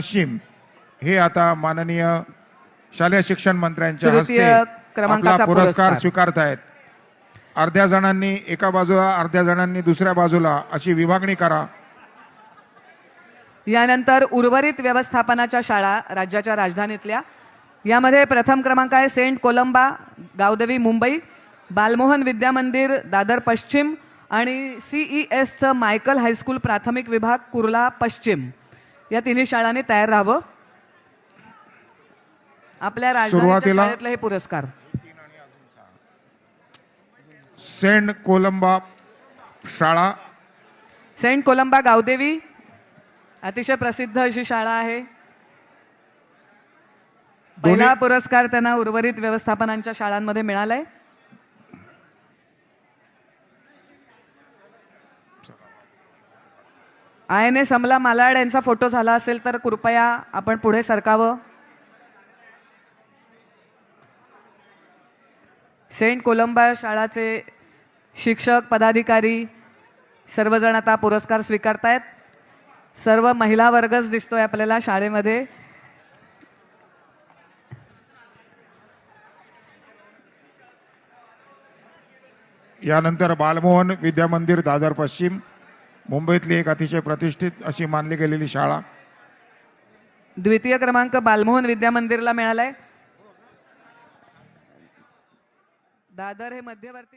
पश्चिम. हे आता माननीय शालेय शिक्षण मंत्र्यांच्या हस्ते क्रमांकाचा आपला पुरस्कार पुरस्कार. स्वीकारतायत. अर्ध्या जणांनी एका बाजूला अर्ध्या जणांनी दुसऱ्या बाजूला अशी विभागणी करा. यानंतर उर्वरित व्यवस्थापनाच्या शाळा राज्याच्या राजधानीतल्या. यामध्ये प्रथम क्रमांक आहे सेंट कोलंबा गावदेवी मुंबई बालमोहन विद्या मंदिर दादर पश्चिम आणि सीई एसचं मायकल हायस्कूल प्राथमिक विभाग कुर्ला पश्चिम. या तिन्ही शाळांनी तयार राहावं. आपल्या राजधानीच्या सुरुवातीला- शाळेतले हे पुरस्कार. सेंट कोलंबा शाळा. सेंट कोलंबा गावदेवी अतिशय प्रसिद्ध अशी शाळा आहे. पहिला पुरस्कार त्यांना उर्वरित व्यवस्थापनांच्या शाळांमध्ये मिळालाय. आय एन एस अमला मालाड यांचा फोटो झाला असेल तर कृपया आपण पुढे सरकावं. सेंट कोलंबा शाळाचे शिक्षक पदाधिकारी सर्वजण आता पुरस्कार स्वीकारतायत. सर्व महिला वर्गच दिसतोय आपल्याला शाळेमध्ये. यानंतर बालमोहन विद्या मंदिर दादर पश्चिम मुंबईतली एक अतिशय प्रतिष्ठित अशी मानली गेलेली शाळा. द्वितीय क्रमांक बालमोहन विद्या मंदिरला मिळालाय. दादर हे मध्यवर्ती